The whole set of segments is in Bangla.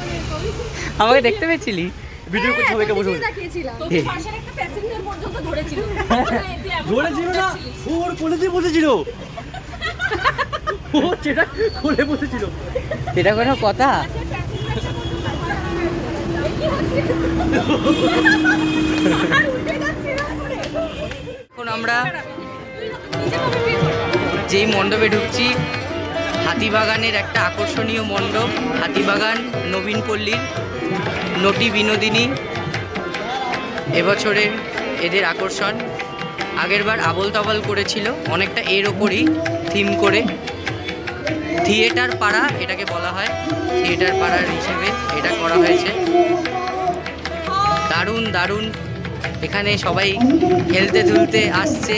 আমাকে দেখতে পেয়েছিলি? ভিডিও করতে সবাইকে বসে বসে। তোকে পাশের একটা প্যাসেঞ্জার পর্যন্ত ধরেছিল। ধরেছিল না ওর কোলেতেই বসেছিল। ও সেটা কোলে বসেছিল। এটা কোনো কথা? এখন আমরা যেই মণ্ডপে ঢুকছি হাতিবাগানের একটা আকর্ষণীয় মণ্ডপ, হাতিবাগান, নবীন পল্লীর নটি বিনোদিনী, এবছরের এদের আকর্ষণ। আগেরবার আবল তাবল করেছিল, অনেকটা এর ওপরই থিম করে। থিয়েটার পাড়া এটাকে বলা হয়, থিয়েটার পাড়ার হিসেবে এটা করা হয়েছে। দারুণ দারুণ এখানে সবাই খেলতে তুলতে আসছে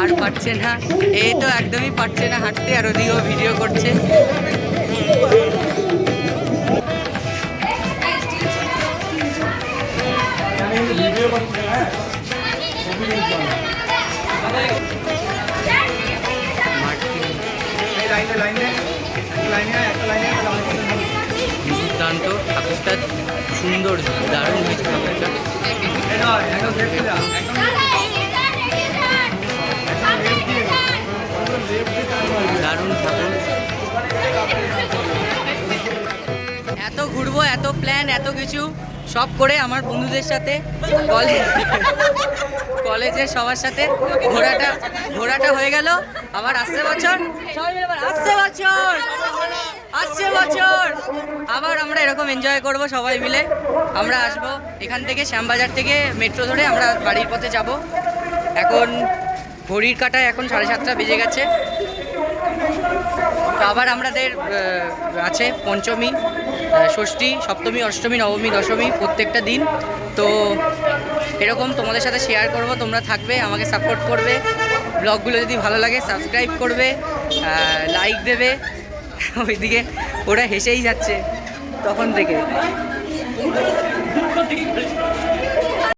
আর পারছে না। এই তো একদমই পারছে না হাঁটতে আর ওদিকেও ভিডিও করছে। দুর্দান্ত ঠাকুরটা সুন্দর দারুণ হয়েছে। এত প্ল্যান এত কিছু, সব করে আমার বন্ধুদের সাথে কলেজ কলেজের সবার সাথে ঘোরাটা ঘোরাটা হয়ে গেল। আবার আসছে বছর। আসছে বছর। আসছে বছর। আবার আমরা এরকম এনজয় করব সবাই মিলে। আমরা আসব এখান থেকে শ্যামবাজার থেকে মেট্রো ধরে আমরা বাড়ির পথে যাব। এখন ঘড়ির কাটায় এখন সাড়ে সাতটা বেজে গেছে। তো আবার আমাদের আছে পঞ্চমী ষষ্ঠী, সপ্তমী, অষ্টমী, নবমী, দশমী, প্রত্যেকটা দিন। তো এরকম তোমাদের সাথে শেয়ার করব, তোমরা থাকবে, আমাকে সাপোর্ট করবে। ব্লগগুলো যদি ভালো লাগে সাবস্ক্রাইব করবে লাইক দেবে। ওইদিকে ওরা হেসেই যাচ্ছে, তখন থেকে।